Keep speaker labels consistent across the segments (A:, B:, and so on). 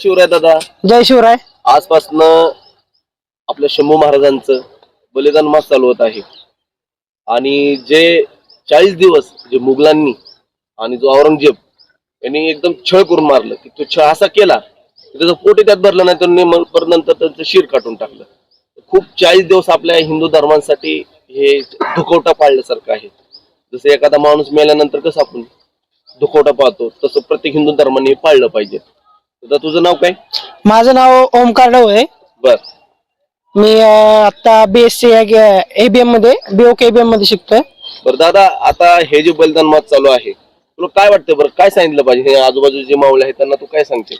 A: शिवराय दादा.
B: जय शिवराय
A: आजपासनं आपल्या शंभू महाराजांचं बलिदान मास चालू होत आहे. आणि जे चाळीस दिवस जे मुघलांनी आणि जो औरंगजेब यांनी एकदम छळ करून मारलं की तो छळ असा केला की त्याचं पोटी त्यात भरलं नाही तर नेम- परत नंतर त्याचं शिर काढून टाकलं. खूप चाळीस दिवस आपल्या हिंदू धर्मांसाठी हे दुखवटा पाळल्यासारखं आहे. जसं एखादा माणूस मेल्यानंतर कसं आपण दुखवटा पाळतो तसं प्रत्येक हिंदू धर्माने पाळलं पाहिजे. तर तुझं नाव काय?
B: माझं नाव ओमकार डवळे
A: बर.
B: मी अं, आता बीएससी एबीएममध्ये बीओके एबीएममध्ये शिकतोय.
A: बर दादा आता हे जे बलिदान मात चालू आहे तुला काय वाटतं बरं? काय सांगितलं पाहिजे? हे आजूबाजूचे जे मावळे आहेत त्यांना तू काय सांगते?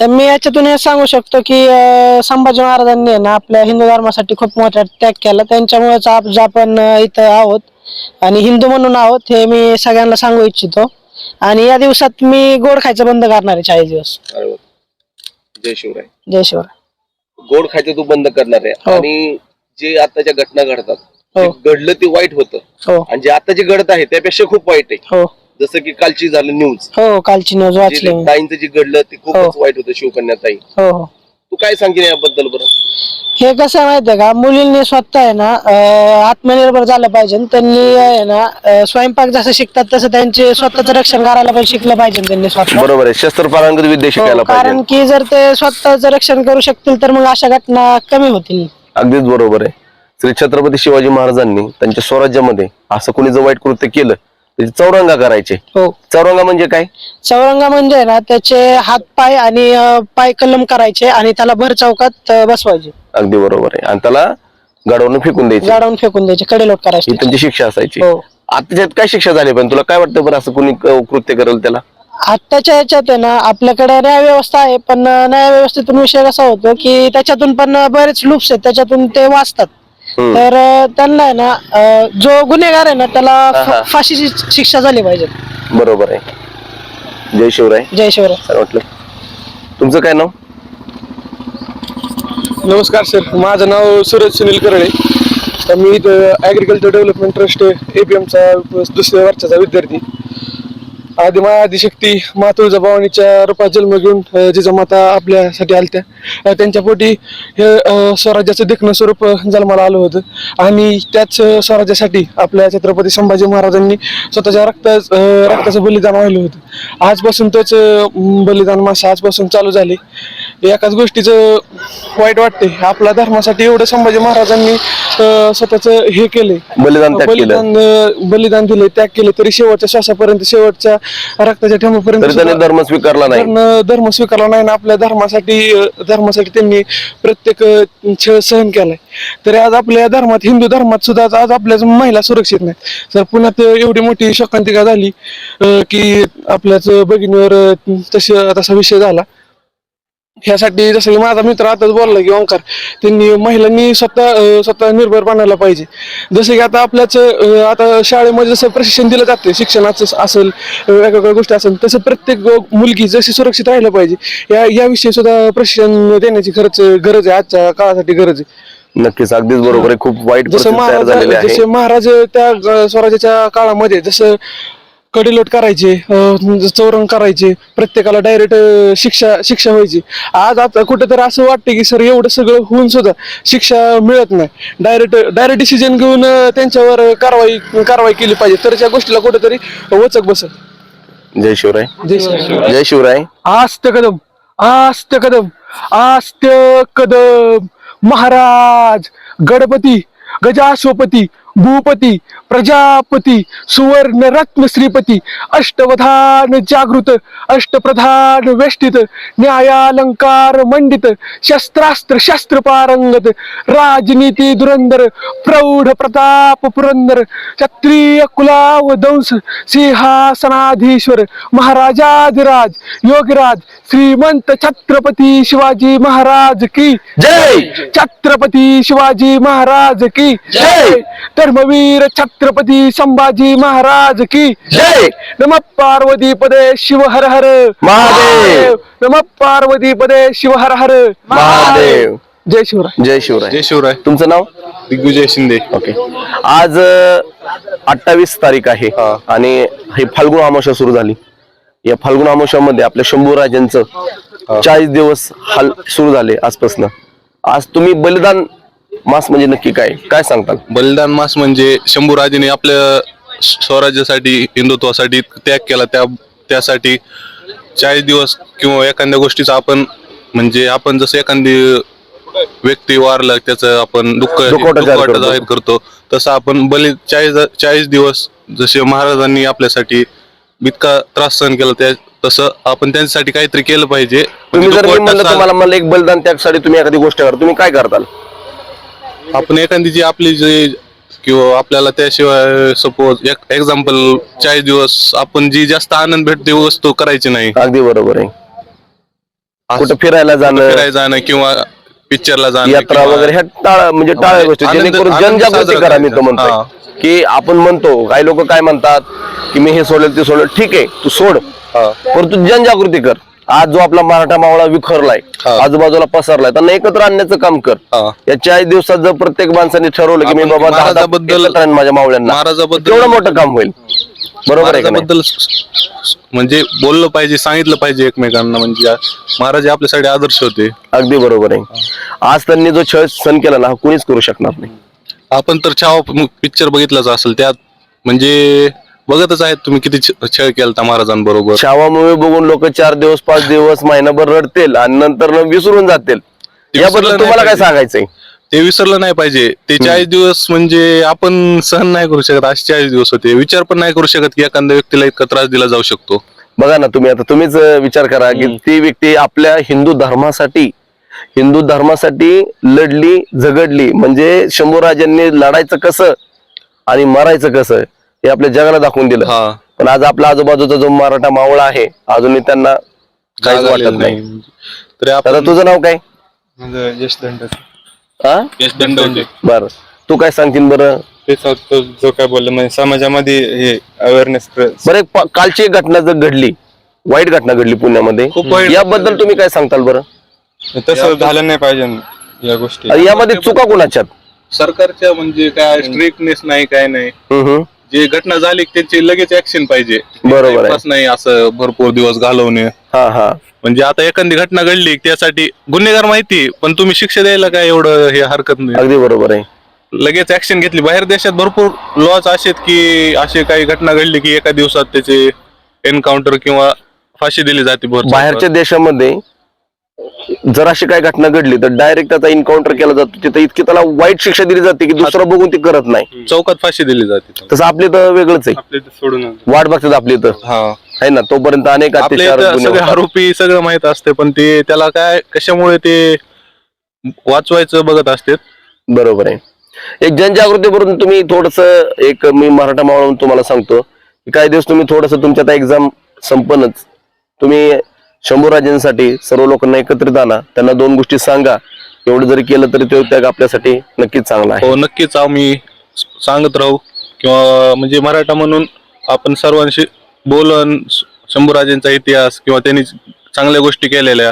B: तर मी याच्यातून हे सांगू शकतो की अं, संभाजी महाराजांनी आहे ना आपल्या हिंदू धर्मासाठी खूप मोठा त्याग केला. त्यांच्यामुळेच आप- जे आपण अं, इथं आहोत आणि हिंदू म्हणून आहोत हे मी सगळ्यांना सांगू इच्छितो. आणि या दिवसात मी गोड खायचं बंद करणार आहे चाळीस दिवस.
A: अरे वा. जय शिवराय.
B: जय शिवराय.
A: गोड खायचं तू बंद करणार आहे.
B: हो.
A: आणि जे आताच्या घटना घडतात
B: हो.
A: घडलं ते वाईट होतं.
B: हो.
A: आणि जे आता जे घडत आहे त्यापेक्षा खूप वाईट आहे.
B: हो.
A: जसं की कालची झालं न्यूज
B: हो कालची न्यूज वाचली मी.
A: ताईंचं जे घडलं ते खूपच
B: हो.
A: वाईट होतं शिवकन्या ताई.
B: हो हो.
A: तू काय सांगेन याबद्दल बरं?
B: हे कसं आहे माहितीये का? मुलींनी स्वतः आहे ना अं, आत्मनिर्भर झालं पाहिजे त्यांनी आहे ना अं, स्वयंपाक जसं शिकतात तसं त्यांचे स्वतःचं रक्षण करायला पण शिकलं पाहिजे त्यांनी स्वतः.
A: बरोबर आहे. शस्त्र पारंगत विद्या शिकायला
B: हो, कारण की जर ते स्वतःचं रक्षण करू शकतील तर मग अशा घटना कमी होतील.
A: अगदीच बरोबर आहे. श्री छत्रपती शिवाजी महाराजांनी त्यांच्या स्वराज्यामध्ये असं कोणी जर वाईट कृत्य केलं त्याची चौरंगा करायचे.
B: हो.
A: चौरंगा म्हणजे काय?
B: चौरंगा म्हणजे ना त्याचे हात पाय आणि अं, पाय कलम करायचे आणि त्याला भर चौकात अं, बसवायचे.
A: अगदी बरोबर आहे. आणि त्याला गाडवून फेकून द्यायचे.
B: गाडवून फेकून द्यायचे कडे लोट
A: ही
B: करायचे
A: त्यांची शिक्षा असायची.
B: हो.
A: आता त्याच्यात काय शिक्षा झाली पण तुला काय वाटतं बरं असं कोणी क- कृत्य करेल त्याला?
B: आत्ताच्या ह्याच्यात आहे ना आपल्याकडे न्याय व्यवस्था आहे पण न्याय व्यवस्थेतून विषय कसा होतो की त्याच्यातून पण बरेच लूप्स आहेत. त्याच्यातून ते वाचतात. तर त्यांना आहे ना अं, जो गुन्हेगार आहे ना त्याला
A: हा,
B: फाशीची शिक्षा झाली पाहिजे.
A: बरोबर आहे. जय शिवराय.
B: जय शिवराय.
A: काय वाटलं? तुमचं काय नाव?
C: नमस्कार सर. माझं नाव सूरज सुनील करडे तर मी इथं ॲग्रिकल्चर डेव्हलपमेंट ट्रस्ट एपीएमचा दुसऱ्या वर्षाचा विद्यार्थी. आदिमा आदिशक्ती मा तुळजाभवानीच्या रूपात जन्म घेऊन जिजामाता आपल्यासाठी आलत्या. त्यांच्या पोटी हे स्वराज्याचं देखणं स्वरूप जन्माला आलं होतं. आणि त्याच स्वराज्यासाठी आपल्या छत्रपती संभाजी महाराजांनी स्वतःच्या रक्त रक्ताचं बलिदान वाहिलं होतं. आजपासून तोच बलिदान मासा आजपासून चालू झाले. एकाच गोष्टीचं वाईट वाटते आपल्या धर्मासाठी एवढं संभाजी महाराजांनी स्वतःचं हे केले
A: बलिदान त्याग केलं.
C: बलिदान अ, बलिदान दिले त्याग केले तरी शेवटच्या श्वासापर्यंत शेवटच्या रक्ताच्या ठेमापर्यंत
A: तरी त्याने
C: सुद्धा
A: धर्म स्वीकारला नाही.
C: धर्म धर्म स्वीकारला नाही ना आपल्या धर्मासाठी अ, धर्मासाठी त्यांनी प्रत्येक अ, छळ सहन केलाय. तरी आज आपल्या धर्मात हिंदू धर्मात सुद्धा आज आपल्या महिला सुरक्षित नाहीत. तर पुण्यात एवढी मोठी शोकांतिका झाली अ, की आपल्याच भगिनीवर अ, तशी तसा विषय झाला. ह्यासाठी जसं की माझा मित्र आताच बोलला की ओंकार त्यांनी महिलांनी स्वतः स्वतः निर्भर बनायला पाहिजे. जसं की आता आपल्याच आता शाळेमध्ये जसं प्रशिक्षण दिलं जाते शिक्षणाचं असेल वेगवेगळ्या गोष्टी असेल तसं प्रत्येक मुलगी जशी सुरक्षित राहिलं पाहिजे या याविषयी सुद्धा प्रशिक्षण देण्याची खरंच गरज आहे आजच्या काळासाठी गरज आहे.
A: नक्कीच अगदीच बरोबर आहे. खूप वाईट
C: जसं महाराज जसे महाराज त्या स्वराज्याच्या काळामध्ये जसं कडेलोट करायचे अं, चौरंग करायचे प्रत्येकाला डायरेक्ट शिक्षा शिक्षा व्हायची. आज आता कुठेतरी असं वाटतं की सर एवढं सगळं होऊन सुद्धा शिक्षा मिळत नाही. डायरेक्ट डायरेक्ट डिसिजन घेऊन त्यांच्यावर कारवाई कारवाई केली पाहिजे. तर त्या गोष्टीला कुठेतरी वचक बसत
A: जय शिवराय.
C: जय श्री
A: जय शिवराय.
C: आस्त कदम आस्त कदम आस्त कदम. महाराज गणपती गजाश्वपती भूपती प्रजापती सुवर्ण रत्न श्रीपती अष्टवधान जागृत अष्टप्रधान वेष्टित न्यायालंकार मंडित शस्त्रास्त्र शस्त्र पारंगत राजनीती धुरंदर प्रौढ प्रताप पुरंदर क्षत्रिय कुलाव दंस सिंहासनाधीश्वर महाराजाधिराज योगीराज श्रीमंत छत्रपती शिवाजी महाराज की
A: जय
C: छत्रपती शिवाजी महाराज की
A: जय.
C: धर्मवीर छत्रपती संभाजी महाराज की
A: जय.
C: नम पार्वती पदे शिव हर हर.
A: महादेव.
C: नम पार्वती पदे शिव हर हर.
A: महादेव.
C: जय शिवराय.
A: जय शिवराय.
D: जय शिवराय.
A: तुमचं नाव?
D: दिग्विजय शिंदे.
A: ओके. आज अठ्ठावीस तारीख आहे आणि ही फाल्गुन अमावस्या सुरू झाली. या फाल्गुन अमावस्यामध्ये आपल्या शंभूराजांचं चाळीस दिवस हाल सुरू झाले आजपासून. आज तुम्ही बलिदान मास म्हणजे नक्की काय? काय सांगताल?
D: बलिदान मास म्हणजे शंभूराजेने आपल्या स्वराज्यासाठी हिंदुत्वासाठी त्याग केला. त्या त्यासाठी चाळीस दिवस किंवा एखाद्या गोष्टीचा आपण म्हणजे आपण जसं एखादी व्यक्ती वारलं त्याचं आपण दुःख
A: दुखवटा जाहीर करतो.
D: तसं आपण बलि चाळीस चाळीस दिवस जसे महाराजांनी आपल्यासाठी इतका त्रास सहन केला त्या तसं आपण त्यांच्यासाठी काहीतरी केलं पाहिजे.
A: तुम्ही जर मी
D: दुखवटा
A: म्हणलं
D: सा-
A: तुम्हाला मला एक बलिदान त्यासाठी तुम्ही एखादी गोष्ट करा. तुम्ही काय करताल?
D: आपण एखादी जी आपली जे किंवा आपल्याला त्याशिवाय सपोज एक एक्झाम्पल चाळीस दिवस आपण जी जास्त आनंद भेटते वस्तू करायची नाही.
A: अगदी बरोबर आहे. कुठं फिरायला जाणं
D: फिरायला जाणं किंवा पिक्चरला जाणं
A: यात्रा
D: किंवा-
A: वगैरे ह्या टाळा म्हणजे टाळ्या गोष्टी
D: आनंद-
A: जेणेकरून
D: आनंद
A: जनजागृती
D: साजरा
A: करा मी तो
D: करायचा.
A: म्हणतोय. की आपण म्हणतो काही लोक काय म्हणतात की मी हे सोडेल ते सोडेल. ठीक आहे तू सोड.
D: हा.
A: परंतु जनजागृती कर. आज जो आपला मराठा मावळा विखरलाय. आजूबाजूला पसरलाय त्यांना एकत्र आणण्याचं काम कर. या चाळीस दिवसात जर प्रत्येक माणसाने ठरवलं की मी बाबा
D: महाराजाबद्दल-
A: माझ्या मावळ्यांना
D: महाराजाबद्दल-
A: तेवढं मोठं काम होईल. बरोबर आहे
D: स- म्हणजे बोललं पाहिजे सांगितलं पाहिजे एकमेकांना म्हणजे महाराज आपल्यासाठी आदर्श होते.
A: अगदी बरोबर आहे. आज त्यांनी जो छळ सण केला ना हा कुणीच करू शकणार नाही.
D: आपण तर छावा पिक्चर बघितलाच असेल त्यात म्हणजे बघतच आहेत तुम्ही किती छ- छळ केलता महाराजांबरोबर.
A: छावा मूवी बघून लोक चार दिवस पाच दिवस महिनाभर रडतील आणि नंतर न विसरून जातील. याबद्दल तुम्हाला काय. सांगायचंय?
D: ते विसरलं नाही पाहिजे. ते चाळीस दिवस म्हणजे आपण सहन नाही करू शकत. असे चाळीस दिवस होते. विचार पण नाही करू शकत की एखाद्या व्यक्तीला इतका त्रास दिला जाऊ शकतो.
A: बघा ना तुम्ही आता तुम्हीच अं, विचार करा की ती व्यक्ती आपल्या हिंदू धर्मासाठी हिंदू धर्मासाठी लढली झगडली. म्हणजे शंभूराजांनी लढायचं कसं आणि मारायचं कसं? हे आपल्या जगाला दाखवून दिलं.
D: हा.
A: पण आज आपला आजूबाजूचा जो मराठा मावळा आहे अजूनही त्यांना काहीच वाटत नाही.
D: तरी आपण
A: तुझं नाव काय?
E: माझं यश दंड
A: हा
D: यश
A: बर. तू काय सांगतील बरं?
E: तो जो काय बोलला म्हणजे समाजामध्ये हे अवेअरनेस
A: बरं एक प- कालची एक घटना जर घडली वाईट घटना घडली पुण्यामध्ये
D: खूप वाईट
A: याबद्दल तुम्ही काय सांगताल बरं?
E: तसं झालं नाही पाहिजे या गोष्टी.
A: आणि यामध्ये चुका कुणाच्यात?
D: सरकारच्या म्हणजे काय स्ट्रिक्टनेस नाही काय नाही.
A: हम्म, हम्म.
D: जे घटना झाली त्याची लगेच ऍक्शन पाहिजे.
A: बरोबर आहे.
D: नाही असं भरपूर दिवस घालवणे.
A: हा हा.
D: म्हणजे आता एखादी घटना घडली त्यासाठी गुन्हेगार माहिती पण तुम्ही शिक्षा द्यायला काय एवढं हे हरकत नाही.
A: अगदी बरोबर आहे.
D: लगेच ऍक्शन घेतली. बाहेर देशात भरपूर लॉज असे आहेत की असे काही घटना घडली की एका दिवसात त्याचे एन्काउंटर किंवा फाशी दिली जाते भरपूर
A: बाहेरच्या देशामध्ये जर अशी काय घटना घडली तर डायरेक्ट त्याचा एन्काउंटर केला जातो तिथे. इतकी त्याला वाईट शिक्षा दिली जाते की दुसरं बघून ती करत नाही.
D: चौकात फाशी दिली जाते.
A: तसं आपली तर वेगळंच आहे.
E: आपले सोडून
A: वाट बघतात आपली तर
D: हा.
A: आहे ना तोपर्यंत अनेक
D: आपल्या
A: अत्याचार
D: इथं
A: गुन्हे
D: सगळे
A: होतात.
D: आरोपी सगळं माहीत असते पण ते त्याला काय कशामुळे ते वाचवायचं बघत असते
A: बरोबर आहे. एक जनजागृती करून तुम्ही थोडस एक मी मराठा मावळा म्हणून तुम्हाला सांगतो की काही दिवस तुम्ही थोडस तुमच्या एक्झाम संपन्नच तुम्ही शंभूराजांसाठी सर्व लोकांना एकत्रित आणा. त्यांना दोन गोष्टी सांगा. एवढं जरी केलं तरी तो त्याग आपल्यासाठी नक्कीच चांगला आहे.
D: हो नक्कीच आम्ही सांगत राहू. किंवा म्हणजे मराठा म्हणून आपण सर्वांशी बोलून शंभूराजांचा इतिहास किंवा त्यांनी चांगल्या गोष्टी केलेल्या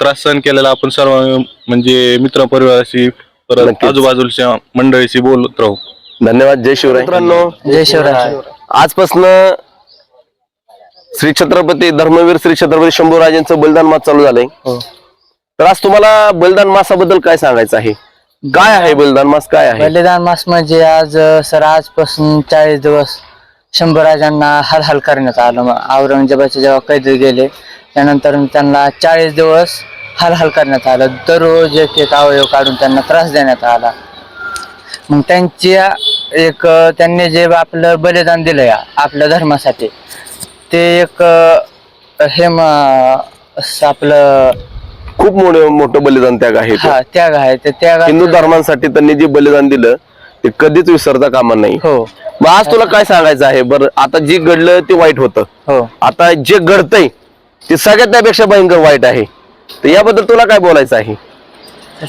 D: त्रास सहन केलेला आपण सर्व म्हणजे मित्र परिवाराशी परत
A: नक्कीच.
D: आजूबाजूच्या मंडळीशी बोलत राहू.
A: धन्यवाद. जय शिवराय. मित्रांनो
B: जय शिवराय.
A: आजपासून श्री छत्रपती धर्मवीर श्री छत्रपती शंभूराजांचं बलिदान मास चालू झालंय. तर आज तुम्हाला बलिदान मासाबद्दल काय सांगायचं आहे? काय आहे बलिदान मास? काय आहे?
F: बलिदान मास म्हणजे आज सर आजपासून चाळीस दिवस शंभराजांना हाल हाल करण्यात आलं. औरंगजेबाचे जेव्हा कैद गेले त्यानंतर त्यांना चाळीस दिवस हाल हाल करण्यात आलं. दररोज एक एक अवयव काढून त्यांना त्रास देण्यात आला. मग त्यांच्या एक त्यांनी जे आपलं बलिदान दिलंय आपल्या धर्मासाठी ते एक अ, हे म आपलं
A: खूप मोठं मोठं बलिदान त्याग आहे ते.
F: हा त्याग आहे. ते त्याग
A: हिंदू धर्मांसाठी त्यांनी जे बलिदान दिलं ते कधीच विसरता कामा नाही.
F: हो.
A: मग आज तुला काय सांगायचं आहे? बरं आता जे घडलं ते वाईट होतं.
F: हो.
A: आता जे घडतंय ते सगळ्यात त्यापेक्षा भयंकर वाईट आहे. तर याबद्दल तुला काय बोलायचं आहे?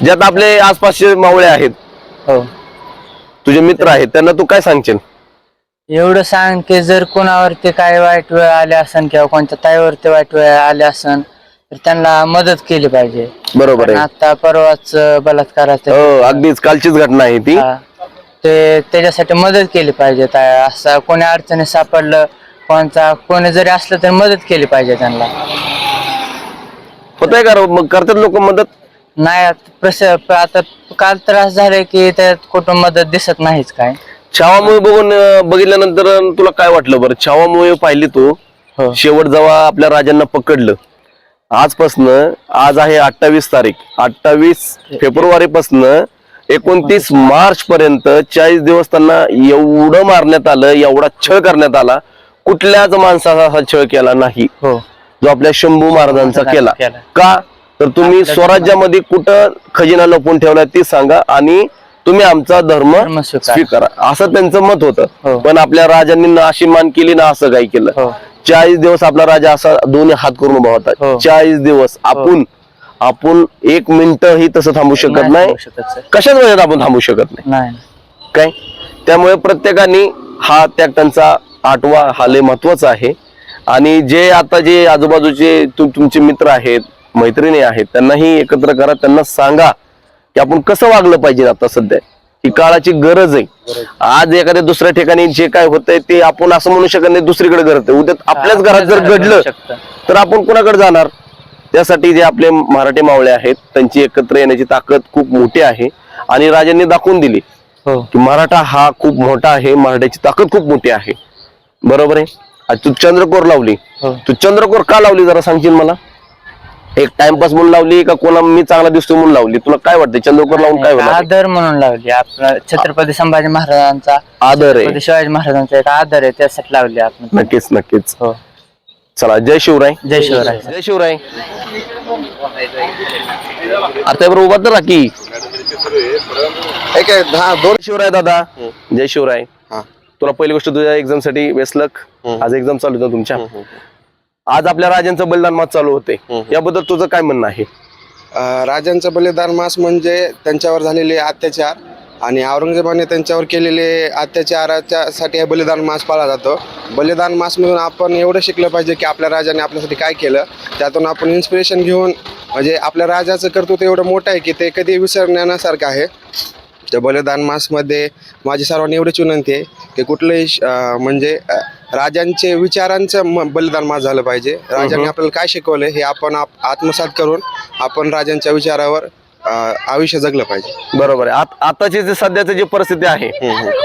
A: ज्यात आपले आसपासचे मावळे आहेत.
F: हो.
A: तुझे मित्र आहेत त्यांना तू काय सांगशील?
F: एवढं सांग की जर कोणावरती काय वाईट वेळ आले असन किंवा कोणत्या ताईवरती वाईट वेळ आले असन तर त्यांना मदत केली पाहिजे.
A: बरोबर आहे.
F: आता परवाच बलात्काराचं
A: हो अगदीच कालचीच घटना आहे ती.
F: हा. ते त्याच्यासाठी मदत केली पाहिजे ता- असं कोणी अडचणी सापडलं कोणता कोणी जरी असलं तर मदत केली पाहिजे त्यांना.
A: होत आहे का? मग करतात लोक मदत?
F: नाही आता प्रस आता काल त्रास झाले की त्यात कुठं मदत दिसत नाहीच काय
A: छावामुळे बघून अं, बघितल्यानंतर तुला काय वाटलं बरं? छावामुळे पाहिली तू. शेवट जेव्हा आपल्या राजांना पकडलं आजपासनं आज आहे अठ्ठावीस तारीख. अठ्ठावीस फेब्रुवारी पासनं एकोणतीस मार्च पर्यंत चाळीस दिवस त्यांना एवढं मारण्यात आलं एवढा छळ करण्यात आला. कुठल्याच माणसाचा असा छळ केला नाही.
F: हो.
A: जो आपल्या शंभू महाराजांचा केला.
F: केला.
A: का? तर तुम्ही स्वराज्यामध्ये कुठं खजिना लपवून ठेवलाय ते सांगा. आणि तुम्ही आमचा धर्म
F: स्वीकार.
A: असं त्यांचं मत
F: हो.
A: होतं पण आपल्या राजांनी ना अशी मान केली ना असं काही केलं.
F: हो.
A: चाळीस दिवस आपला राजा असा दोन्ही हात करून उभा होता.
F: हो.
A: चाळीस दिवस आपण आपण एक मिनिट ही तसं थांबू शकत नाही कशाच वेळेत आपण थांबू शकत नाही? काय? त्यामुळे प्रत्येकाने हा त्याग त्यांचा आठवा हा लय महत्त्वाचा आहे. आणि जे आता जे आजूबाजूचे तुमचे मित्र आहेत मैत्रिणी आहेत त्यांनाही एकत्र करा त्यांना सांगा. की आपण कसं वागलं पाहिजे आता सध्या? ही काळाची गरज आहे. आज एखाद्या दुसऱ्या ठिकाणी जे काय होतंय ते आपण असं म्हणू शकत नाही दुसरीकडे घडत उद्या आपल्याच घरात जर घडलं. तर आपण कुणाकडे जाणार? त्यासाठी जे आपले मराठी मावळे आहेत त्यांची एकत्र येण्याची ताकद खूप मोठी आहे. आणि राजांनी दाखवून दिली
F: हो.
A: की मराठा हा खूप मोठा आहे मराठ्याची ताकद खूप मोठी आहे. बरोबर आहे? तू चंद्रकोर लावली.
F: हो.
A: तू चंद्रकोर का लावली जरा सांगशील मला? एक टाइमपास म्हणून लावली का कोणा मी चांगला दिसतो म्हणून लावली? तुला काय वाटतं चंद्रकोर लावून काय होणार?
F: आदर म्हणून लावली. आपला छत्रपती संभाजी महाराजांचा
A: आदर आहे.
F: छत्रपती शिवाजी महाराजांचा एक आदर आहे त्यासाठी लावली आपण.
A: नक्कीच नक्कीच.
F: हो.
A: चला जय शिवराय.
F: जय शिवराय.
A: जय शिवराय. आता बरोबर उभा तर राखी
G: एक दहा दोन.
A: शिवराय दादा. जय शिवराय.
G: हा.
A: तुला पहिली गोष्ट तुझ्या एक्झामसाठी बेसलक आज एक्झाम चालू होतं तुमच्या. आज आपल्या राजांचं बलिदान मास चालू होते. याबद्दल तुझं काय म्हणणं आहे?
H: राजांचं बलिदान मास म्हणजे त्यांच्यावर झालेले अत्याचार आणि औरंगजेबाने त्यांच्यावर केलेले अत्याचाराच्या साठी हे बलिदान मास पाळला जातो. बलिदान मासमधून आपण एवढं शिकलं पाहिजे की आपल्या राजाने आपल्यासाठी काय केलं त्यातून आपण इन्स्पिरेशन घेऊन म्हणजे आपल्या राजाचं कर्तृत्व एवढं मोठं आहे की ते कधी विसरण्यासारखं आहे. त्या बलिदान मासमध्ये माझी सर्वांनी एवढीच विनंती आहे की कुठलंही म्हणजे राजांचे विचारांचं म- बलिदान मास झालं पाहिजे. राजांनी आपल्याला काय शिकवलं हे आपण आप- आत्मसात करून आपण राजांच्या विचारावर अं, आयुष्य जगलं पाहिजे.
A: बरोबर आहे. आत- आताची जी सध्याची जी परिस्थिती आहे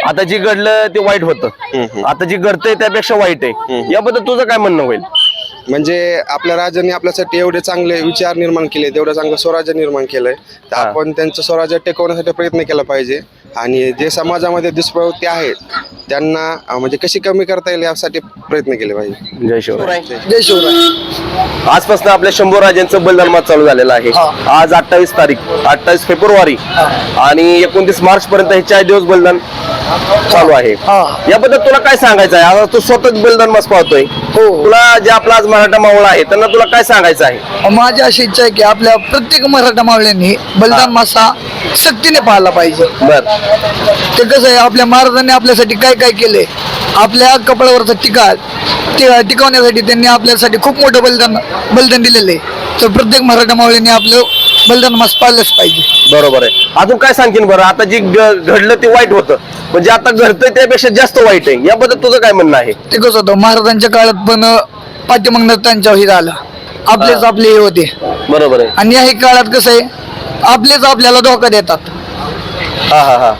A: आता जी घडलं ते वाईट होतं. आता जी घडतंय त्यापेक्षा वाईट आहे. याबद्दल तुझं काय म्हणणं होईल?
H: म्हणजे आपल्या राजांनी आपल्यासाठी एवढे चांगले विचार निर्माण केले एवढं चांगलं स्वराज्य निर्माण केलंय. तर. आपण त्यांचं स्वराज्य टिकवण्यासाठी प्रयत्न केला पाहिजे. आणि जे समाजामध्ये दुष्प्रवृत्ती आहेत त्यांना म्हणजे कशी कमी करता येईल यासाठी प्रयत्न केले पाहिजे.
A: जय शिवराय.
G: जय शिवराय.
A: आजपासून आपल्या शंभू राजांचं बलिदान चालू झालेलं आहे. आज अठ्ठावीस तारीख अठ्ठावीस फेब्रुवारी आणि एकोणतीस मार्च पर्यंत हे चार दिवस बलिदान चालू आहे. याबद्दल तुला काय सांगायचं आहे? आता तू स्वतःच बलिदान मास पाहतोय.
G: हो.
A: तुला जे आपला आज मराठा मावळा आहे त्यांना तुला काय सांगायचं आहे?
G: माझी अशी इच्छा आहे की आपल्या प्रत्येक मराठा मावळ्यांनी बलिदान मासा सक्तीने पाळला पाहिजे.
A: बर.
G: ते कसं आहे आपल्या महाराजांनी आपल्यासाठी काय काय केले आपल्या कपाळावरचा टिका टिका- टिकवण्यासाठी त्यांनी आपल्यासाठी खूप मोठं बलिदान बलिदान दिलेलं आहे. तर प्रत्येक मराठा मावळ्यांनी आपलं बलिदान मास पाळलंच पाहिजे.
A: बरोबर आहे. अजून काय सांगतील बरं? आता जे घडलं ते वाईट होतं. म्हणजे आता घडतंय त्यापेक्षा जास्त वाईट आहे. याबद्दल तुझं काय म्हणणं आहे?
G: ते कसं होतं महाराजांच्या काळात पण पाठीमागणं त्यांच्यावर हे झालं. आपलेच आपले हे होते.
A: बरोबर आहे.
G: आणि याही काळात कसं आहे आपलेच आपल्याला धोका देतात.
A: हा हा हा.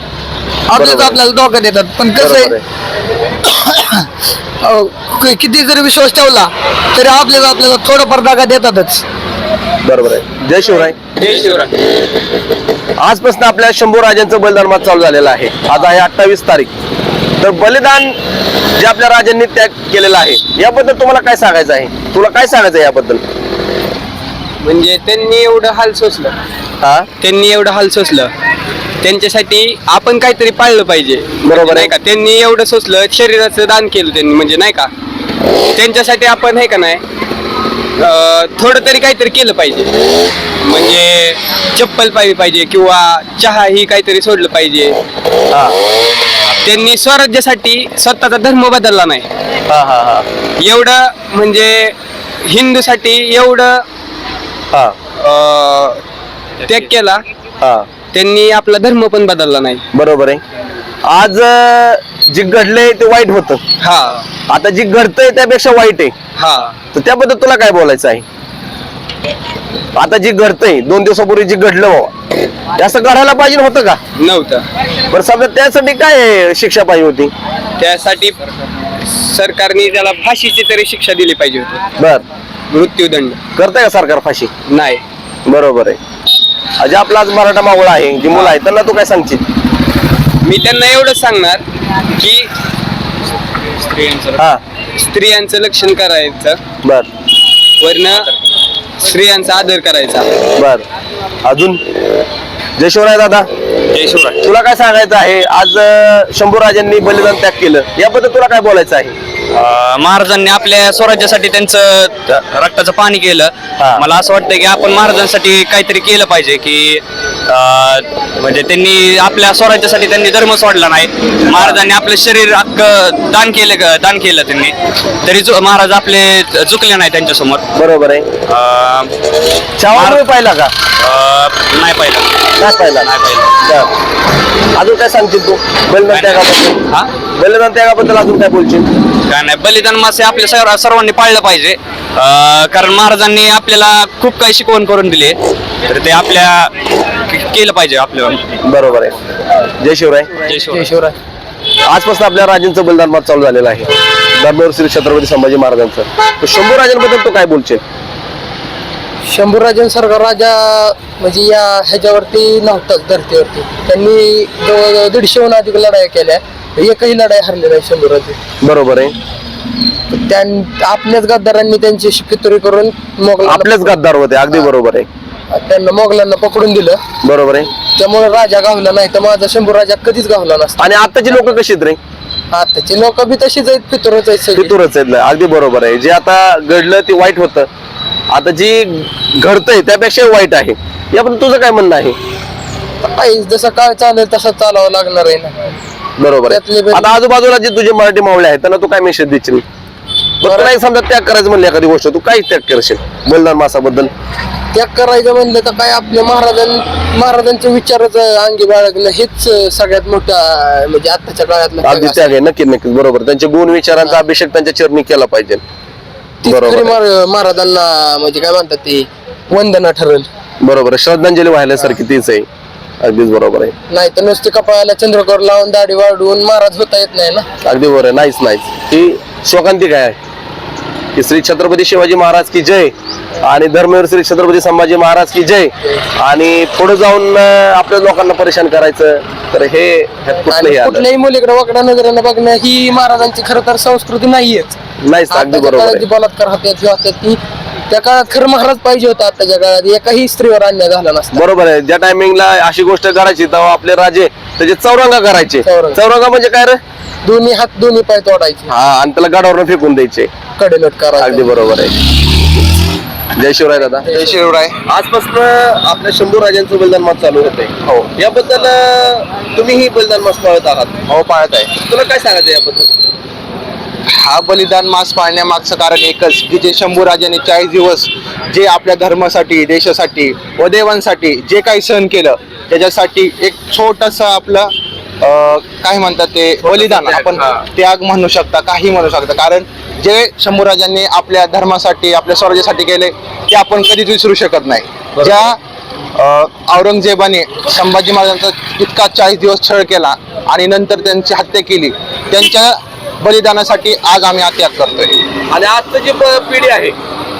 G: आपलेच
A: बरोबर आहे.
G: आपल्याला धोका देतात. पण कसं
A: बरोबर
G: आहे.
A: आहे
G: अहो, क- किती जरी विश्वास ठेवला तरी आपल्याला आपल्याला थोडंफार जागा देतातच.
A: बरोबर आहे. जय शिवराय.
I: जय शिवराय.
A: आजपासून आपल्या शंभू राजांचं बलिदान चालू झालेलं आहे. आज आहे अठ्ठावीस तारीख. तर बलिदान जे आपल्या राजांनी त्याग केलेला आहे याबद्दल तुम्हाला काय सांगायचं आहे? तुला काय सांगायचं आहे याबद्दल?
I: म्हणजे त्यांनी एवढं हाल सोसलं.
A: हा?
I: त्यांनी एवढं हाल सोसलं. त्यांच्यासाठी आपण काहीतरी पाळलं पाहिजे.
A: बरोबर
I: नाही का? त्यांनी एवढं सोसलं शरीराचं दान केलं त्यांनी म्हणजे नाही का? त्यांच्यासाठी आपण हे का नाही? थोडं तरी काहीतरी केलं पाहिजे. म्हणजे चप्पल पाहिजे पाहिजे किंवा चहा ही काहीतरी सोडलं पाहिजे.
A: हा.
I: त्यांनी स्वराज्यासाठी स्वतःचा धर्म बदलला नाही.
A: हा हा हा.
I: एवढं म्हणजे हिंदूसाठी एवढं
A: हा.
I: अं, त्याग केला.
A: हा.
I: त्यांनी आपला धर्म पण बदलला नाही.
A: बरोबर आहे. आज अं, जे घडलंय ते वाईट होतं.
I: हा.
A: आता जे घडतंय त्यापेक्षा वाईट आहे.
I: हा.
A: तर त्याबद्दल तुला काय बोलायचं आहे? आता जे घडतंय दोन दिवसापूर्वी जे घडलं बाबा ते असं घडायला पाहिजे होतं का?
I: नव्हतं.
A: बरं समजा त्यासाठी काय शिक्षा पाहिजे होती?
I: त्यासाठी सरकारने त्याला फाशीची तरी शिक्षा दिली पाहिजे होती.
A: बर.
I: मृत्यूदंड.
A: करताय का सरकार फाशी?
I: नाही.
A: बरोबर आहे. आपला आज मराठा मावळा आहे जी मुलं आहेत त्यांना तू काय सांगशील?
I: मी त्यांना एवढं सांगणार की
A: हा.
I: स्त्रियांचं लक्षण करायचं.
A: बर.
I: वरनं स्त्रियांचा आदर करायचा.
A: बर. अजून? जय शिवराय दादा.
I: जय शिवराय
A: तुला काय सांगायचं आहे? आज अं, शंभूराजांनी बलिदान त्याग केलं. याबद्दल तुला काय बोलायचं आहे?
J: महाराजांनी आपल्या स्वराज्यासाठी त्यांचं त- रक्ताचं पाणी केलं.
A: हा.
J: मला असं वाटतं की आपण महाराजांसाठी काहीतरी केलं पाहिजे की म्हणजे त्यांनी आपल्या स्वराज्यासाठी त्यांनी धर्म सोडला नाही. महाराजांनी आपलं शरीर हक्क दान केलं दान केलं त्यांनी. तरी जो- महाराज आपले चुकले नाही त्यांच्यासमोर.
A: बरोबर आहे.
J: अं,
A: पाहिला का?
J: अं, नाही पाहिलं.
A: नाही पाहिला.
J: नाही पाहिलं.
A: बर. अजून काय सांगशील तू? बलिदान त्यागाबद्दल.
J: हा?
A: बलिदान त्यागाबद्दल अजून काय बोलशील?
J: काय नाही. बलिदान मासे आपल्या सर्व सर्वांनी पाळलं पाहिजे. अं, कारण महाराजांनी आपल्याला खूप काही शिकवण करून दिली. तर ते आपल्या केलं पाहिजे आपल्या
A: बरोबर आहे. जय शिवराय.
J: जय शिवराय.
A: आजपासून आपल्या राजांचं बलिदान मात चालू झालेलं आहे. धर्मवीर श्री छत्रपती संभाजी महाराजांचं. तर शंभू राजांबद्दल तू काय बोलशील?
K: शंभूराजांसारखा राजा म्हणजे या ह्याच्यावरती नव्हताच धर्तीवरती. त्यांनी जवळजवळ दीडशेहून अधिक लढाया केल्या. एकही लढाई हरली नाही शंभूराजे
A: बरोबर आहे.
K: त्यां आपल्याच गद्दारांनी त्यांची पितुरी करून मोगलांना
A: आपलेच गद्दार होते अगदी बरोबर आहे.
K: त्यांना मोगलांना पकडून दिलं.
A: बरोबर आहे.
K: त्यामुळे राजा गावला नाही तर माझा शंभू राजा कधीच गावला नसता.
A: आणि आताची लोक कशी आहेत रे?
K: आताची लोक बी तशीच आहेत पितुरच आहेत सगळी.
A: फितूरच आहेत अगदी बरोबर आहे. जे आता घडलं ते वाईट होतं. आता जी घडतंय त्यापेक्षा वाईट आहे. याबद्दल तुझं काय म्हणणं आहे?
K: काही जसं काळ चालेल तसं चालावं लागणार आहे ना.
A: बरोबर
K: त्यातले
A: आहे आता आजूबाजूला जे तुझे मराठी मावळे आहेत त्यांना तू काय मेसेज देशील? तुला एक समजा त्याग करायचं म्हणलं एखादी गोष्ट तू काय त्याग करशील? बलिदान मासाबद्दल?
K: त्याग करायचं म्हणलं तर काय आपल्या महाराजां महाराजांचे विचारच अंगी बाळगणं हेच सगळ्यात मोठा म्हणजे आताच्या
A: अगदी
K: असेल.
A: त्याग आहे नक्की नक्की बरोबर. त्यांचे गुण विचारांचा अभिषेक त्यांच्या चरणी केला पाहिजे. बरोबर आहे.
K: महाराजांना म्हणजे काय म्हणतात ते वंदना ठरल.
A: बरोबर आहे. श्रद्धांजली व्हायल्यासारखी तीच आहे. अगदीच बरोबर आहे.
K: नाही तर नुसते कपाळाला चंद्रकोर लावून दाढी वाढवून महाराज होता येत नाही ना.
A: अगदी बरोबर आहे. नाहीच नाहीच. ही शोकांतिक आहे? की श्री छत्रपती शिवाजी महाराज की जय आणि धर्मवीर श्री छत्रपती संभाजी महाराज की जय. आणि पुढे जाऊन आपल्या लोकांना परेशान करायचं तर हे
K: कुठल्याही मुलीकडे वाकड्या नजरेनं बघणं ही महाराजांची खरं तर संस्कृती
A: अगदी
K: आताच्या
A: बरोबर
K: बलात्कार किंवा त्या काळात खरं महाराज पाहिजे होता आताच्या काळात. एकाही स्त्रीवर अन्याय झाला नसता.
A: बरोबर आहे. ज्या टायमिंगला अशी गोष्ट करायची तेव्हा आपले राजे त्याचे चौरंगा करायचे.
K: चौरंगा.
A: चौरंगा म्हणजे काय रे?
K: दोन्ही हात दोन्ही पाय तोडायचे.
A: हा आणि त्याला गाडावरून फेकून द्यायचे.
K: कडेलोट
A: अगदी
K: करायचे
A: बरोबर आहे. जय शिवराय दादा.
L: जय शिवराय.
A: आजपासून आपल्या शंभू राजांचं बलिदान मास चालू होते हो. याबद्दल अं, तुम्हीही बलिदान मास पाळत आहात.
L: हो पाळत आहे.
A: तुला काय सांगायचं याबद्दल?
L: हा बलिदान मास पाळण्यामागचं कारण एकच की जे शंभूराजांनी चाळीस दिवस जे आपल्या धर्मासाठी देशासाठी व देवांसाठी जे काही सहन केलं त्याच्यासाठी एक छोटस आपलं काय म्हणतात ते बलिदान आपण त्याग म्हणू शकता काही म्हणू शकता. कारण जे शंभूराजांनी आपल्या धर्मासाठी आपल्या स्वराज्यासाठी केले ते आपण कधीच विसरू शकत नाही. ज्या औरंगजेबाने संभाजी महाराजांचा इतका चाळीस दिवस छळ केला आणि नंतर त्यांची हत्या केली त्यांच्या बलिदानासाठी आज आम्ही हा त्याग करतोय.
A: आणि आजचं जी प- पिढी आहे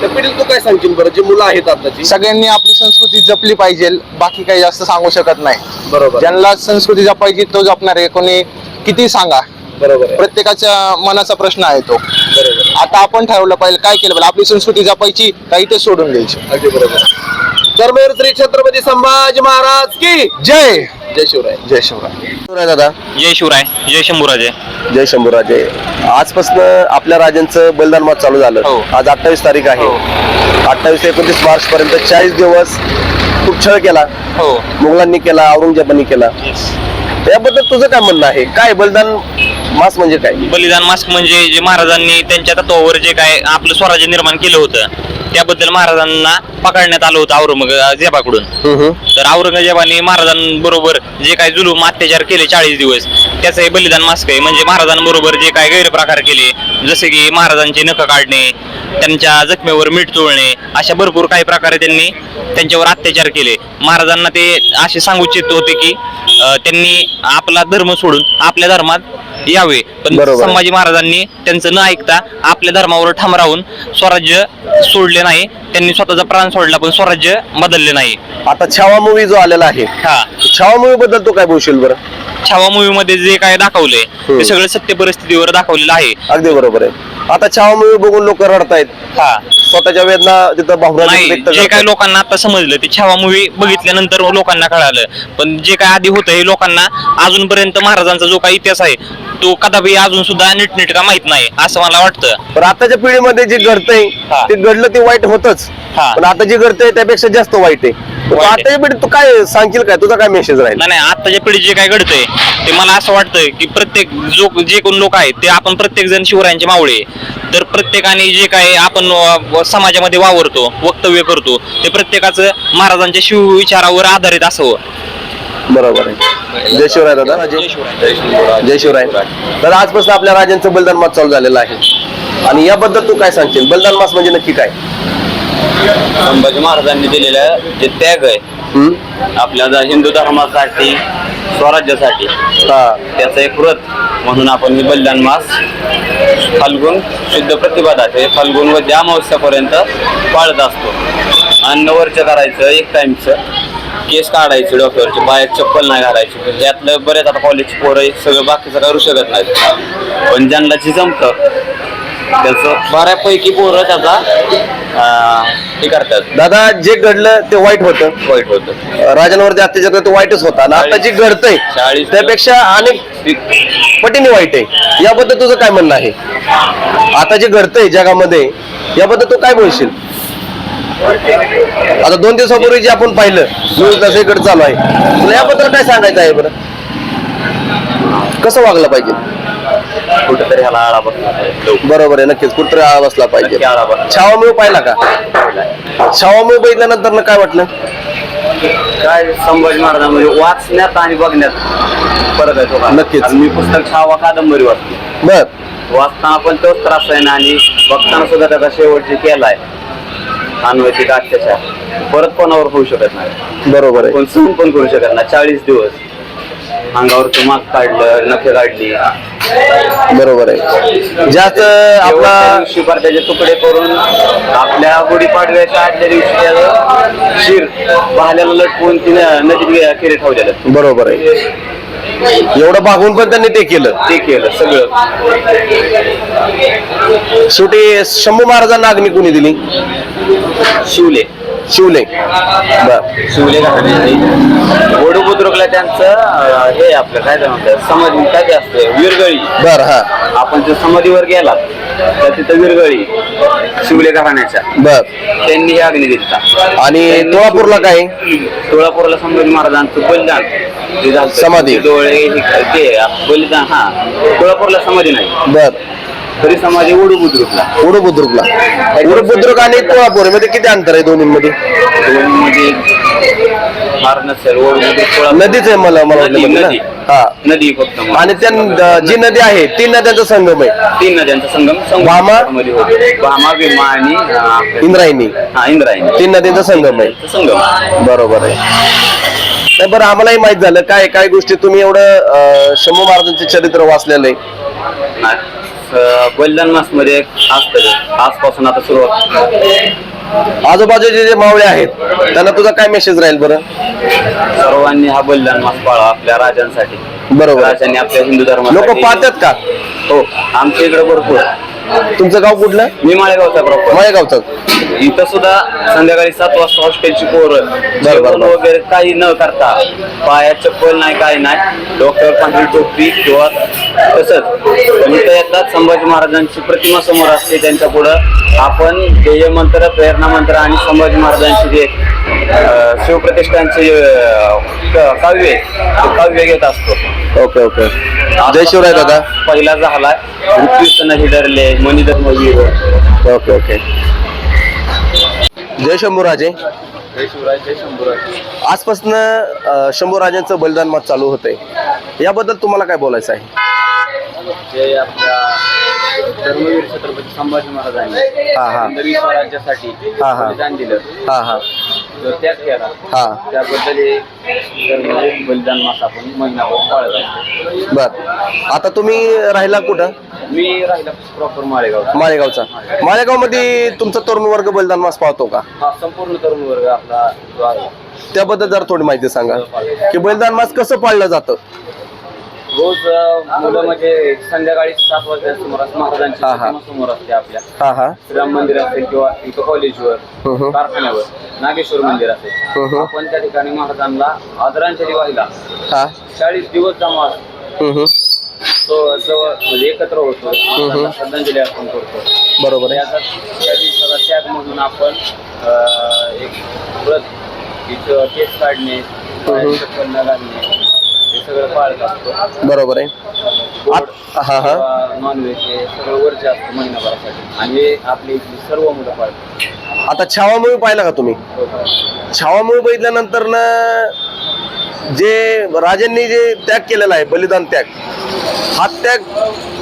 A: त्या पिढीला तू काय सांगशील बरं? जी मुलं आहेत आताची?
L: सगळ्यांनी आपली संस्कृती जपली पाहिजे बाकी काही जास्त सांगू शकत नाही.
A: बरोबर.
L: ज्यांना संस्कृती जपायची तो जपणार आहे. कोणी किती सांगा?
A: बरोबर आहे.
L: प्रत्येकाच्या मनाचा प्रश्न आहे तो.
A: बरोबर
L: आता आपण ठरवलं पाहिजे काय केलं पाहिजे? आपली संस्कृती जपायची काही ते सोडून द्यायची.
A: अगदी बरोबर. धर्मवीर श्री छत्रपती संभाजी महाराज की
L: जय!
A: जय शिवराय.
L: जय शिवराय.
A: शिवराय दादा.
J: जय शिवराय. जय शंभूराजे.
A: जय शंभूराजे. आजपासून आपल्या राजांचं बलिदान मास चालू झालं.
J: हो.
A: आज अठ्ठावीस तारीख आहे. अठ्ठावीस ते एकोणतीस मार्च पर्यंत चाळीस दिवस खूप छळ केला.
J: हो.
A: मुघलांनी केला औरंगजेबांनी केला. याबद्दल तुझं काय म्हणणं आहे? काय बलिदान मास म्हणजे काय?
J: बलिदान मास्क म्हणजे जे महाराजांनी त्यांच्या तत्वावर जे काय आपलं स्वराज्य निर्माण केलं होतं त्याबद्दल महाराजांना पकडण्यात आलं होतं औरंगजेबाकडून तर औरंगजेबाने महाराजांबरोबर जे काही जुलूम अत्याचार केले चाळीस दिवस त्याचं हे बलिदान मास्क आहे म्हणजे महाराजांबरोबर जे काही गैरप्रकार केले जसे की महाराजांचे नख काढणे त्यांच्या जखमेवर मीठ चोळणे अशा भरपूर काही प्रकारे त्यांनी त्यांच्यावर अत्याचार केले. महाराजांना ते असे सांगू इच्छित होते की त्यांनी आपला धर्म सोडून आपल्या धर्मात यावे. पण
A: बरोबर.
J: संभाजी महाराजांनी त्यांचं न ऐकता आपल्या धर्मावर ठाम राहून स्वराज्य सोडले नाही. त्यांनी स्वतःचा प्राण सोडला पण स्वराज्य बदलले नाही.
A: आता छावा मूवी जो आलेला आहे
J: हा.
A: छावा मूवी बद्दल तू काय बोलशील बरं?
J: छावा मूवी मध्ये जे काय दाखवलंय
A: हम्म.
J: ते सगळं सत्य परिस्थितीवर दाखवलेलं आहे.
A: अगदी बरोबर आहे. आता छावा मूवी बघून लोक रडतायत.
J: हा.
A: स्वतःच्या वेदना तिथं भावना
J: नाही जे
A: करतायत.
J: लोकांना आता समजलं ते छावा मूवी बघितल्यानंतर लोकांना कळालं पण जे काय आधी होतं हे लोकांना अजूनपर्यंत महाराजांचा जो काही इतिहास आहे तो कदापि अजून सुद्धा नीटनेटका माहीत नाही असं मला वाटतं
A: पण आताच्या पिढीमध्ये जे घडतंय
J: हा.
A: ते घडलं ते वाईट होतच
J: हा.
A: पण आता जे घडतंय त्यापेक्षा जास्त वाईट आहे तर
J: वाईट आहे.
A: आताच्या पिढीत तू काय सांगशील काय तुझा काय मेसेज राहील
J: नाही नाही आताच्या पिढीत जे काय घडतंय ते मला असं वाटतं की प्रत्येक जो जे कोण लोक आहेत ते आपण प्रत्येक जण शिवरायांचे मावळे तर प्रत्येकाने जे काय आपण अं, समाजामध्ये वावरतो वक्तव्य करतो ते प्रत्येकाचं महाराजांच्या शिव विचारावर आधारित असावं.
A: बरोबर आहे. जय शिवराय दादा. जय शिवराय. दादा आजपासून आपल्या राजांचं बलिदान मास चालू झालेलं आहे. आणि याबद्दल तू काय सांगशील? बलिदान मास म्हणजे नक्की काय?
M: संभाजी महाराजांनी दिलेलं जे त्याग आहे? आपल्या ज- हिंदू धर्मासाठी स्वराज्यासाठी
A: हा.
M: त्याचं एक व्रत म्हणून आपण हे बलिदान मास फाल्गुन शुद्ध प्रतिपदाचे हे फाल्गुन व अमावस्यापर्यंत पाळत असतो. अन्नवर्च करायचं एक टाइमचं केस काढायचे डोक्यावरचे बाहेर चप्पल नाही घालायची. यातलं बरेच आता कॉलेजची पोरं हे सगळं बाकीचं करू शकत नाहीत. पण ज्यांना जे जमतं त्याचं बऱ्यापैकी पोरं त्याचा अं, हे करतात.
A: दादा जे घडलं ते वाईट होतं.
M: वाईट होतं.
A: राजांवरती अत्याचार तो वाईटच होता. आणि आता जे घडतंय
M: चाळीस-
A: त्यापेक्षा अनेक पटीने वाईट आहे. याबद्दल तुझं काय म्हणणं आहे? आता जे घडतंय जगामध्ये याबद्दल तू काय बोलशील? आता दोन दिवसापूर्वी जे आपण पाहिलं न्यूज दसरीकडे चालू आहे. तुला याबद्दल काय सांगायचं आहे बरं? कसं वागलं पाहिजे?
M: कुठेतरी ह्याला आळा बसला पाहिजे.
A: बरोबर आहे नक्कीच. कुठतरी आळा बसला पाहिजे.
M: नक्की आळा बसला.
A: छावामुळे पाहिला का? छावामुळे बघितल्यानंतर ना काय वाटलं?
M: काय संभाजी महाराजांमध्ये वाचण्यात आणि बघण्यात फरक आहे तो
A: नक्कीच.
M: आणि मी पुस्तक छावा कादंबरी वाचतो.
A: बर.
M: वाचताना पण तोच त्रास आहे ना आणि बघताना सुद्धा त्याचा शेवट जे केलाय अनवैतिक अत्याचार परत कोणावर होऊ शकत नाही.
A: बरोबर आहे.
M: कोण सहन पण करू शकत नाही. चाळीस दिवस. अंगावरचं मास्क काढलं नखे काढली.
A: बरोबर आहे. जास्त आपला
M: दिवशी त्याचे तुकडे करून आपल्या गुढीपाडव्याच्या आदल्या दिवशी त्याचं शिर भाल्याला लटकून तिने नदीत केले ठेवलेलं.
A: बरोबर आहे. एवढं भागून पण त्यांनी ते केलं.
M: ते केलं सगळं.
A: शेवटी शंभू महाराजांना अग्नी कुणी दिली?
M: शिवले.
A: शिवले बर.
M: शिवले वडू बुद्रुकला त्यांचं अं, हे आपलं काय ते म्हणतात? समाधी काय ते असतं विरगळी
A: बर हा.
M: आपण जर समाधीवर गेला तर तिथं विरगळी शिवले घराण्याच्या
A: बर.
M: त्यांनी हे अग्नी दिलता.
A: आणि तुळापूरला काय?
M: तुळापूरला संभाजी महाराजांचं बलिदान जे झालतं,
A: समाधी.
M: डोळे हे- ते बलिदान हा. तुळापूरला समाधी नाही.
A: बर.
M: तरी समाधी वडू बुद्रुकला.
A: उडू बुद्रुकला. उडू बुद्रुक आणि तुळापूरमध्ये किती अंतर आहे दोन्हीमध्ये?
M: दोन्हीमध्ये फार नसेल वडू बुद्रुक तुळापूर
A: नदीच आहे मला मला वाटलं
M: नदी.
A: मध्ये
M: नदी
A: ना. हा.
M: नदी फक्त.
A: आणि त्या जी नदी आहे तीन नद्यांचा संगम आहे.
M: तीन नद्यांचा संगम
A: भामा?
M: मध्ये होतो. भीमा आणि अं,
A: इंद्रायणी.
M: हा इंद्रायणी.
A: तीन नद्यांचा संगम आहे.
M: संगम.
A: बरोबर आहे. नाही बरं आम्हालाही माहीत झालं काय काय गोष्टी तुम्ही एवढं अं, शंभू महाराजांचे चरित्र वाचलेलं आहे.
M: बलिदान मासमध्ये असतं आजपासून आता सुरुवात.
A: आजूबाजूचे जे मावळे आहेत त्यांना तुझा काय मेसेज राहील बरं?
M: सर्वांनी हा बलिदान मास पाळा आपल्या राजांसाठी.
A: बरोबर.
M: राजांनी आपल्या हिंदू
A: लोक
M: धर्मासाठी
A: पाहतात का?
M: हो आमच्या इकडे भरपूर.
A: तुमचं गाव कुठलं?
M: मी माळेगावचा प्रॉपर.
A: माळेगावचं.
M: इथं सुद्धा संध्याकाळी सात वाजता हॉस्टेलची पोरं जेवण. वगैरे काही न करता पायात चप्पल नाही काही नाही. डोक्यावर पांढरी टोपी किंवा तसंच. पण इथं येतात संभाजी महाराजांची प्रतिमा समोर असते त्यांच्या पुढं आपण ध्येय मंत्र प्रेरणा मंत्र आणि संभाजी महाराजांची जे शिवप्रतिष्ठानचे काव्य काव्य घेत असतो.
A: Okay okay. जय शिवराय दादा.
M: पहिला झालाय पृथ्वी डरले मनिधर वीर.
A: Okay okay. जय शंभूराजे. आजपासून शंभूराजांचं बलिदान मास चालू होतंय. याबद्दल तुम्हाला काय बोलायचं आहे?
M: जे आपल्या धर्मवीर छत्रपती संभाजी महाराजांनी
A: हा हा.
M: हिंदवी स्वराज्यासाठी
A: हा, हा.
M: बलिदान दिलं.
A: हा हा.
M: जो त्याग केला.
A: हा.
M: त्याबद्दल हे धर्मवीर बलिदान मास आपण महिनाभर पाळत असतो
A: बर. आता तुम्ही राहिला कुठं?
M: मी राहिला प्रॉपर माळेगाव.
A: माळेगावचा. माळेगावमध्ये तुमचा तरुण वर्ग बलिदान मास पाहतो का?
M: हा संपूर्ण तरुण वर्ग आपला जो आहे.
A: त्याबद्दल जरा थोडी माहिती सांगा. की बलिदान मास कसं पाळलं जातं?
M: रोज मुलं म्हणजे संध्याकाळी सात वाजता सुमारास महाराजांची
A: हा, हा.
M: प्रतिमा समोर असते आपल्या
A: हा हा
M: श्रीराम मंदिर असेल किंवा इथं कॉलेजवर
A: हम्म.
M: कारखान्यावर नागेश्वर मंदिर असेल
A: हम्म.
M: आपण त्या ठिकाणी महाराजांना आदरांजली वाहिला
A: हा
M: चाळीस दिवस जमा असतो.
A: हम्म, हम्म.
M: तो जवळ म्हणजे एकत्र होतो महाराजांना श्रद्धांजली अर्पण करतो
A: बरोबर आहे
M: त्या दिवसाचा त्याग म्हणून आपण अं, एक व्रत तिचं केस काढणे चप्पल न घालणे सगळं पाळत असतो.
A: बरोबर आहे.
M: गोड
A: हा हा.
M: नॉनव्हेज हे सगळं वरचे असतं महिनाभरासाठी. आणि हे आपली इथली सर्व मुलं पाळतात.
A: आता छावा मूवी पाहिला का तुम्ही? छावा मूवी बघितल्यानंतर ना जे राजांनी जे त्याग केलेला आहे बलिदान त्याग हा त्याग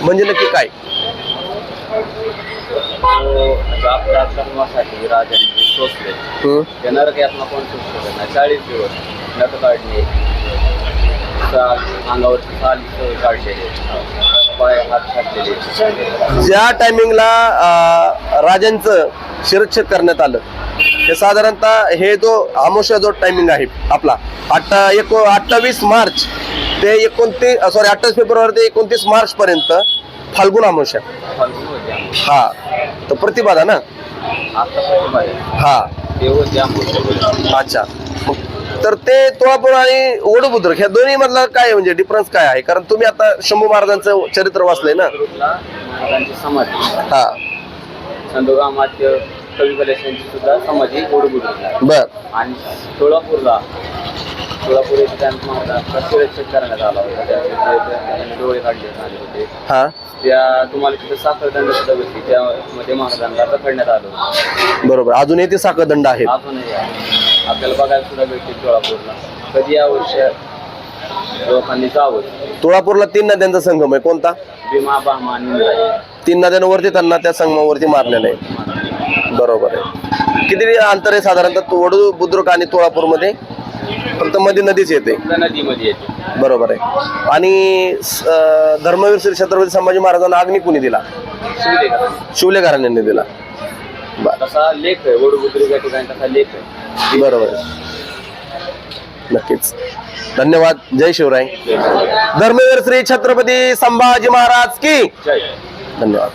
A: म्हणजे नक्की काय?
M: तो आता आपल्या धर्मासाठी राजांनी सोसले
A: हम्म.
M: त्या नरकातला कोण सोसू शकत नाही. चाळीस दिवस नख काढणे अंगावरची साल काढलेले पाय हात घातलेले
A: ज्या टायमिंगला राजांचं शिरच्छेद करण्यात आलं हे साधारणतः हे जो आमोशा जो टायमिंग आहे आपला अठ्ठा एको अठ्ठावीस मार्च ते एकोणतीस सॉरी अठ्ठावीस फेब्रुवारी ते एकोणतीस मार्च पर्यंत फाल्गुन आमोशा. हा तर प्रतिबाधा ना
M: प्रतिभा आहे.
A: हा अच्छा तर ते तुळापूर आणि ओढबुद्रक ह्या दोन्ही मधला काय म्हणजे डिफरन्स काय आहे? कारण तुम्ही आता शंभू महाराजांचं चरित्र वाचलंय ना?
M: महाराजांची समाधी.
A: हा.
M: संदोगामात्य कवी कलेशांची सुद्धा समाधी गोडबुद्रुकला आहे.
A: बर.
M: आणि सोलापूरला सोलापूर येथे त्यांचा महाराजांचा करण्यात आला होता. त्यांचे डोळे काढले आले होते.
A: हा.
M: त्या तुम्हाला तिथे साखरदंड सुद्धा भेटली. त्यामध्ये महाराजांना पकडण्यात आलं होतं.
A: बरोबर. अजूनही ते साखळदंड आहेत.
M: अजूनही आहे. आपल्याला बघायला सुद्धा भेटतील सोलापूरला. कधी यावर्षी लोकांनी जावं?
A: तुळापूरला तीन नद्यांचा संगम आहे. कोणता?
M: भीमा बामा आणि इंद्रायणी.
A: तीन नद्यांवरती त्यांना त्या संगमावरती मारलेलं आहे. बरोबर आहे. किती अंतर आहे साधारणतः? वडू बुद्रुक आणि तुळापूरमध्ये फक्त मध्ये नदीच येते.
M: त्या नदीमध्ये येते.
A: बरोबर आहे. आणि स- अं, धर्मवीर श्री छत्रपती संभाजी महाराजांना अग्नी कुणी दिला? शिवले घराण्यांनी दिला. बर.
M: तसा लेख आहे वडुबुद्रुक या ठिकाणी तसा लेख आहे.
A: बरोबर. नक्कीच. धन्यवाद. जय शिवराय. धर्मवीर श्री छत्रपती संभाजी महाराज की.
M: जय.
A: धन्यवाद.